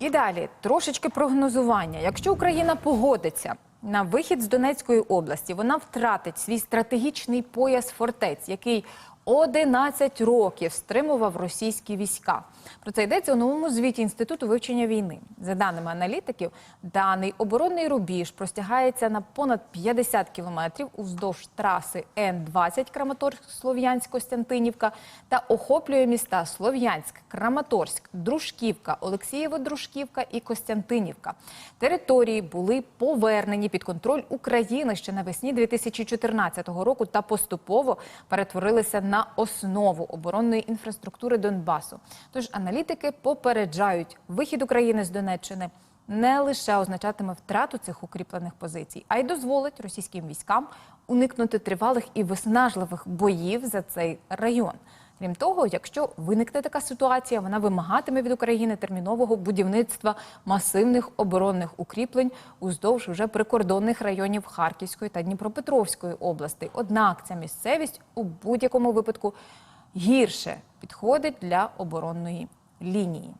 І далі трошечки прогнозування. Якщо Україна погодиться на вихід з Донецької області, вона втратить свій стратегічний пояс фортець, який 11 років стримував російські війська. Про це йдеться у новому звіті Інституту вивчення війни. За даними аналітиків, даний оборонний рубіж простягається на понад 50 кілометрів уздовж траси Н-20 Краматорськ-Слов'янськ-Костянтинівка та охоплює міста Слов'янськ, Краматорськ, Дружківка, Олексієво-Дружківка і Костянтинівка. Території були повернені під контроль України ще навесні 2014 року та поступово перетворилися на основу оборонної інфраструктури Донбасу. Тож аналітики попереджають, вихід України з Донеччини не лише означатиме втрату цих укріплених позицій, а й дозволить російським військам уникнути тривалих і виснажливих боїв за цей район. Крім того, якщо виникне така ситуація, вона вимагатиме від України термінового будівництва масивних оборонних укріплень уздовж уже прикордонних районів Харківської та Дніпропетровської області. Однак ця місцевість у будь-якому випадку гірше підходить для оборонної лінії.